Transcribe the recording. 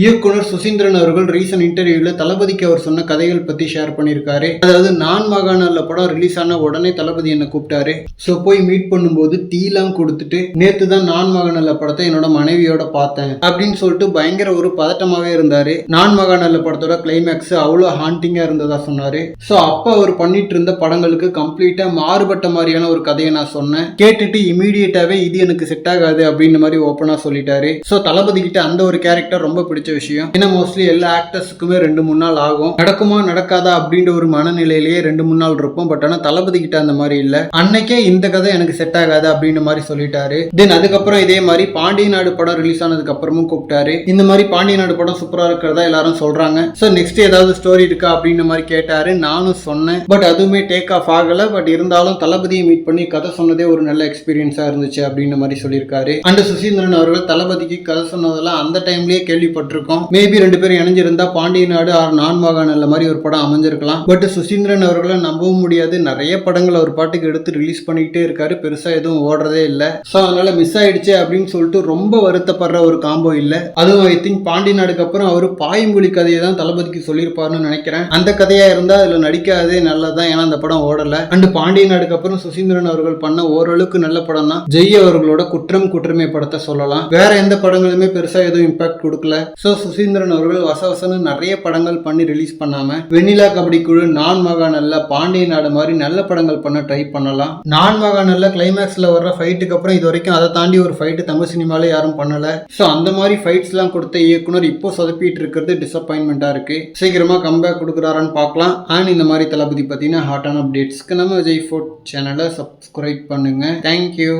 இயக்குனர் சுசீந்திரன் அவர்கள் ரீசன்ட் இன்டர்வியூவில் தளபதிக்கு அவர் சொன்ன கதைகள் பற்றி ஷேர் பண்ணியிருக்காரு. அதாவது நான் மகாநாள்ல படம் ரிலீஸ் ஆன உடனே தளபதி என்னை கூப்பிட்டாரு. ஸோ போய் மீட் பண்ணும்போது டீலாம் கொடுத்துட்டு நேற்று தான் நான் மகாநாள்ல படத்தை என்னோட மனைவியோட பார்த்தேன் அப்படின்னு சொல்லிட்டு பயங்கர ஒரு பதட்டமாகவே இருந்தாரு. நான் மகாநாள்ல படத்தோட கிளைமேக்ஸ் அவ்வளோ ஹாண்டிங்காக இருந்ததா சொன்னாரு. ஸோ அப்போ அவர் பண்ணிட்டு இருந்த படங்களுக்கு கம்ப்ளீட்டாக மாறுபட்ட மாதிரியான ஒரு கதையை நான் சொன்னேன். கேட்டுட்டு இமீடியட்டாகவே இது எனக்கு செட் ஆகாது அப்படின்னு மாதிரி ஓப்பனாக சொல்லிட்டாரு. ஸோ தளபதி கிட்ட அந்த ஒரு கேரக்டர் ரொம்ப பிடிச்ச விஷயம். ஏன்னா மோஸ்ட்லி எல்லா ஆக்டர்ஸுக்குமே ரெண்டு மூணு நாள் ஆகும். நடக்குமா நடக்காதா அப்படின்ற ஒரு மனநிலையிலேயே ரெண்டு மூணு நாள் இருப்போம். பட் ஆனால் தளபதி கிட்ட அந்த மாதிரி இல்ல. அன்னைக்கே இந்த கதை எனக்கு செட் ஆகாது அப்படின்ற மாதிரி சொல்லிட்டாரு. தென் அதுக்கப்புறம் இதே மாதிரி பாண்டிய நாடு படம் ரிலீஸ் ஆனதுக்கு அப்புறமும் கூப்பிட்டாரு. இந்த மாதிரி பாண்டிய நாடு படம் சூப்பரா இருக்கிறதா எல்லாரும் சொல்றாங்க. ஸோ நெக்ஸ்ட் ஏதாவது ஸ்டோரி இருக்கா அப்படின்ற மாதிரி கேட்டாரு. நானும் சொன்னேன். பட் அதுவுமே டேக் ஆஃப் ஆகல. பட் இருந்தாலும் தளபதியை மீட் பண்ணி கதை சொன்னதே ஒரு நல்ல எக்ஸ்பீரியன்ஸா இருந்துச்சு அப்படின்ற மாதிரி சொல்லியிருக்காரு. அண்ட் சுசீந்திரன் அவர்கள் தளபதிக்கு கதை சொன்னதெல்லாம் அந்த டைம்லயே கேள்விப்பட்டிருக்கோம் மேபி ரெண்டு பேரும் இணைஞ்சிருந்தா பாண்டிய நாடு ஆர் நான் அல்ல மாதிரி ஒரு படம் அமைஞ்சிருக்கலாம். பட் சுசீந்திரன் அவர்களை நம்பவும் முடியாது. நிறைய படங்கள் அவர் பாட்டுக்கு எடுத்து ரிலீஸ் பண்ணிக்கிட்டே இருக்காரு. பெருசா எதுவும் ஓடுறதே இல்லை. ஸோ அதனால மிஸ் ஆயிடுச்சு அப்படின்னு சொல்லிட்டு ரொம்ப வருத்தப்படுற ஒரு காம்போ இல்லை. அதுவும் ஐ திங்க் பாண்டி நாடுக்கு அப்புறம் அவர் பாயமொழி கதையை தான் தளபதிக்கு சொல்லியிருப்பாருன்னு நினைக்கிறேன். அந்த கதையா இருந்தா அதுல நடிக்காதே நல்லதான் ஏன்னா அந்த படம் ஓடல. அண்ட் பாண்டிய நாடுக்கு அப்புறம் சுசீந்திரன் அவர்கள் பண்ண ஓரளவுக்கு நல்ல படம் தான் ஜெய் அவர்களோட குற்றம் குற்றமை படத்தை சொல்லலாம். வேற எந்த படங்களுமே பெருசா எதுவும் இம்பாக்ட் கொடுக்கல. ஸோ சுசீந்திரன் அவர்கள் வசவசனு நிறைய படங்கள் பண்ணி ரிலீஸ் பண்ணாமல் வெண்ணிலா கபடி குழு நான் மகாநல்ல பாண்டிய நாடு மாதிரி நல்ல படங்கள் பண்ண ட்ரை பண்ணலாம். நான் மகாநல்ல கிளைமேக்ஸில் வர்ற ஃபைட்டுக்கு அப்புறம் இது வரைக்கும் அதை தாண்டி ஒரு ஃபைட்டு தமிழ் சினிமால யாரும் பண்ணலை. ஸோ அந்த மாதிரி ஃபைட்ஸ்லாம் கொடுத்த இயக்குனர் இப்போ சொதப்பிட்டு இருக்கிறது டிசப்பாயின்மெண்ட்டாக இருக்குது சீக்கிரமாக கம்பேக் கொடுக்குறாரான்னு பார்க்கலாம். அண்ட் இந்த மாதிரி தளபதி பார்த்தீங்கன்னா ஹாட்டான அப்டேட்ஸ்க்கு நம்ம விஜய் ஃபோர்ட் சேனலை சப்ஸ்கிரைப் பண்ணுங்கள் தேங்க்யூ